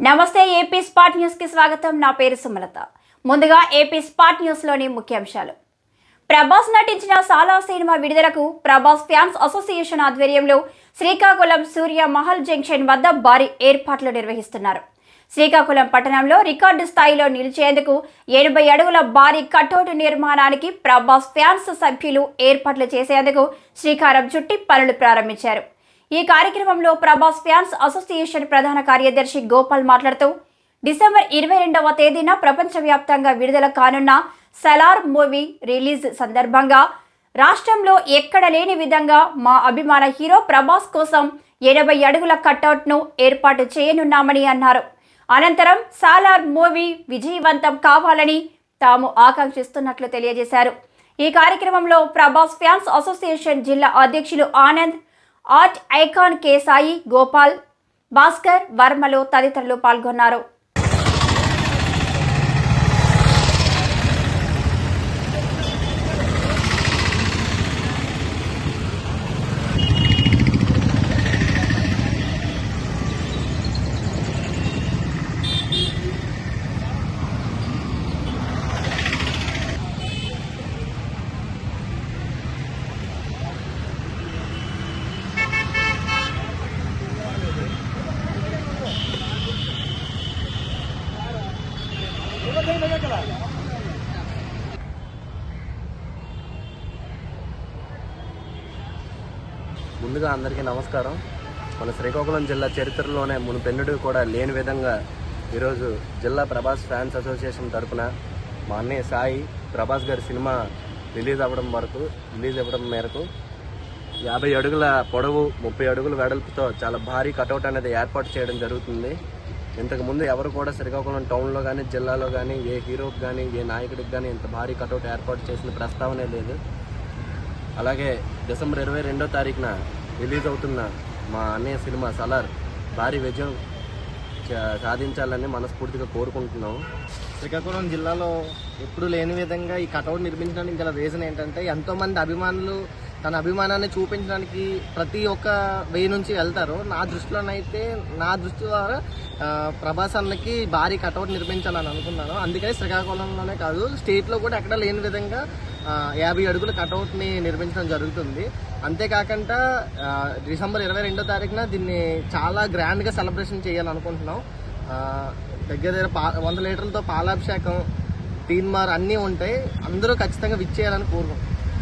నమస్తే AP spot న్యూస్కి స్వాగతం. నా పేరు సుమలత. ముందుగా ఏపీ స్పాట్ న్యూస్లోని ముఖ్యాంశాలు. ప్రభాస్ నటించిన సాలా సినిమా విడుదలకు ప్రభాస్ ఫ్యాన్స్ అసోసియేషన్ ఆధ్వర్యంలో శ్రీకాకుళం సూర్య మహల్ జంక్షన్ వద్ద భారీ ఏర్పాట్లు నిర్వహిస్తున్నారు. శ్రీకాకుళం పట్టణంలో రికార్డు స్థాయిలో నిలిచేందుకు ఎనభై అడుగుల భారీ కటౌట్ నిర్మాణానికి ప్రభాస్ ఫ్యాన్స్ సభ్యులు ఏర్పాట్లు చేసేందుకు శ్రీకారం చుట్టి పనులు ప్రారంభించారు. ఈ కార్యక్రమంలో ప్రభాస్ ఫ్యాన్స్ అసోసియేషన్ ప్రధాన కార్యదర్శి గోపాల్ మాట్లాడుతూ డిసెంబర్ ఇరవై రెండవ తేదీన ప్రపంచవ్యాప్తంగా విడుదల కానున్న సలార్ మూవీ రిలీజ్ సందర్భంగా రాష్ట్రంలో ఎక్కడ లేని విధంగా మా అభిమాన హీరో ప్రభాస్ కోసం ఎనభై అడుగుల కట్అవుట్ను ఏర్పాటు చేయనున్నామని అన్నారు. అనంతరం సాలార్ మూవీ విజయవంతం కావాలని తాము ఆకాంక్షిస్తున్నట్లు తెలియజేశారు. ఈ కార్యక్రమంలో ప్రభాస్ ఫ్యాన్స్ అసోసియేషన్ జిల్లా అధ్యక్షులు Anand art icon K Sai Gopal Bhaskar వర్మలు తదితరులు పాల్గొన్నారు. ముందుగా అందరికీ నమస్కారం. మన శ్రీకాకుళం జిల్లా చరిత్రలోనే మునుపెన్నుడు కూడా లేని విధంగా ఈరోజు జిల్లా ప్రభాస్ ఫ్యాన్స్ అసోసియేషన్ తరపున మా అన్నయ్య సాయి ప్రభాస్ గారి సినిమా రిలీజ్ అవ్వడం వరకు రిలీజ్ అవ్వడం మేరకు యాభై అడుగుల పొడవు ముప్పై అడుగుల వెడల్పుతో చాలా భారీ కటౌట్ అనేది ఏర్పాటు చేయడం జరుగుతుంది. ఇంతకుముందు ఎవరు కూడా శ్రీకాకుళం టౌన్లో కానీ జిల్లాలో కానీ ఏ హీరోకి కానీ ఏ నాయకుడికి కానీ ఇంత భారీ కటౌట్ ఏర్పాటు చేసిన ప్రస్తావనే లేదు. అలాగే డిసెంబర్ ఇరవై రెండో తారీఖున రిలీజ్ అవుతున్న మా అన్నయ్య సినిమా సలార్ భారీ విజయం సాధించాలని మనస్ఫూర్తిగా కోరుకుంటున్నాం శ్రీకాకుళం జిల్లాలో ఎప్పుడు లేని విధంగా ఈ కటౌట్ నిర్మించడానికి గల రీజన్ ఏంటంటే ఎంతోమంది అభిమానులు తన అభిమానాన్ని చూపించడానికి ప్రతి ఒక్క వెయ్యి నుంచి వెళ్తారు. నా దృష్టిలోనైతే నా దృష్టి ద్వారా ప్రభాస్ అన్నకి భారీ కటౌట్ నిర్మించాలని అనుకున్నాను. అందుకని శ్రీకాకుళంలోనే కాదు స్టేట్లో కూడా ఎక్కడ లేని విధంగా యాభై అడుగుల కటౌట్ని నిర్మించడం జరుగుతుంది. అంతేకాకుండా డిసెంబర్ ఇరవై రెండో తారీఖున దీన్ని చాలా గ్రాండ్గా సెలబ్రేషన్ చేయాలనుకుంటున్నాం. దగ్గర దగ్గర పా వంద లీటర్లతో పాలాభిషేకం తీన్మార్ అన్నీ ఉంటాయి. అందరూ ఖచ్చితంగా విచ్చేయాలని కోరుకుంటున్నాం.